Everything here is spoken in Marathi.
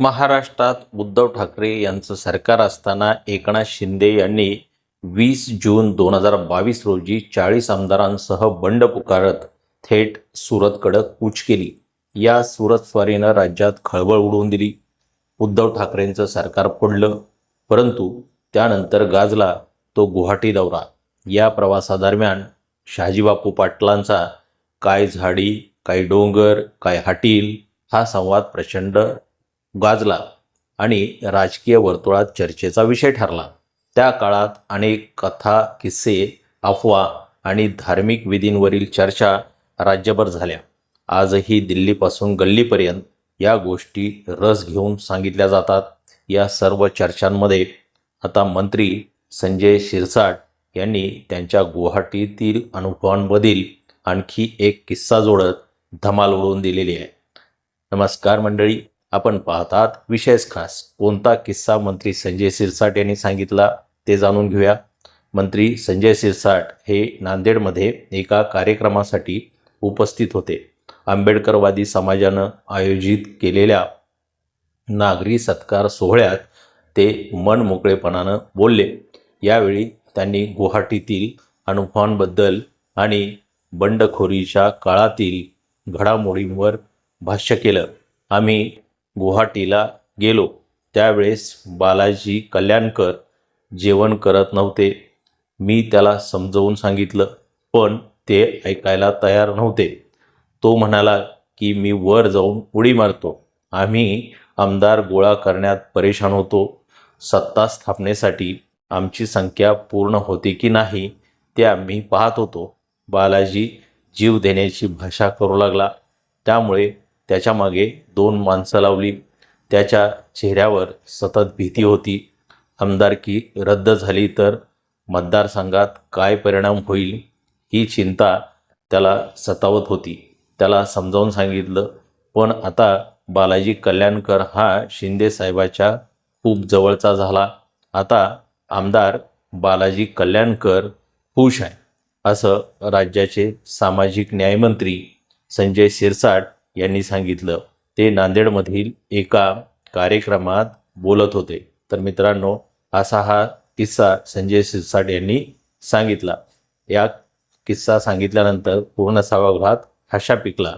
महाराष्ट्रात उद्धव ठाकरे यांचं सरकार असताना एकनाथ शिंदे यांनी वीस जून दोन हजार बावीस रोजी चाळीस आमदारांसह बंड पुकारत थेट सुरतकडं कूच केली. या सुरत स्वारीनं राज्यात खळबळ उडवून दिली. उद्धव ठाकरेंचं सरकार पडलं. परंतु त्यानंतर गाजला तो गुवाहाटी दौरा. या प्रवासादरम्यान शहाजीबापू पाटलांचा काय झाडी काय डोंगर काय हाटील हा संवाद प्रचंड गाजला आणि राजकीय वर्तुळात चर्चेचा विषय ठरला. त्या काळात अनेक कथा किस्से अफवा आणि धार्मिक विधींवरील चर्चा राज्यभर झाल्या. आजही दिल्लीपासून गल्लीपर्यंत या गोष्टी रस घेऊन सांगितल्या जातात. या सर्व चर्चांमध्ये आता मंत्री संजय शिरसाट यांनी त्यांच्या गुवाहाटीतील अनुभवांमधील आणखी एक किस्सा जोडत धमाल उडवून दिलेली आहे. नमस्कार मंडळी. आपण पाहतात विशेष खास कोणता किस्सा मंत्री संजय सिरसाट यांनी सांगितला ते जाणून घेऊया. मंत्री संजय सिरसाट हे नांदेडमध्ये एका कार्यक्रमासाठी उपस्थित होते. आंबेडकरवादी समाजानं आयोजित केलेल्या नागरी सत्कार सोहळ्यात ते मन मोकळेपणानं बोलले. यावेळी त्यांनी गुवाहाटीतील अनुभवांबद्दल आणि बंडखोरीच्या काळातील घडामोडींवर भाष्य केलं. आम्ही गुवाहाटीला गेलो. त्यावेळेस बालाजी कल्याणकर जेवण करत नव्हते. मी त्याला समजवून सांगितलं पण ते ऐकायला तयार नव्हते. तो म्हणाला की मी वर जाऊन उडी मारतो. आम्ही आमदार गोळा करण्यात परेशान होतो. सत्ता स्थापनेसाठी आमची संख्या पूर्ण होती की नाही ते आम्ही पाहत होतो. बालाजी जीव देण्याची भाषा करू लागला. त्यामुळे त्याच्यामागे दोन माणसं लावली. त्याच्या चेहऱ्यावर सतत भीती होती. आमदारकी रद्द झाली तर मतदारसंघात काय परिणाम होईल ही चिंता त्याला सतावत होती. त्याला समजावून सांगितलं पण आता बालाजी कल्याणकर हा शिंदेसाहेबाच्या खूप जवळचा झाला. आता आमदार बालाजी कल्याणकर खुश आहे असं राज्याचे सामाजिक न्यायमंत्री संजय शिरसाट यांनी सांगितलं. ते नांदेडमधील एका कार्यक्रमात बोलत होते. तर मित्रांनो असा हा किस्सा संजय सिरसाट यांनी सांगितला. या किस्सा सांगितल्यानंतर पूर्ण सभागृहात हशा पिकला.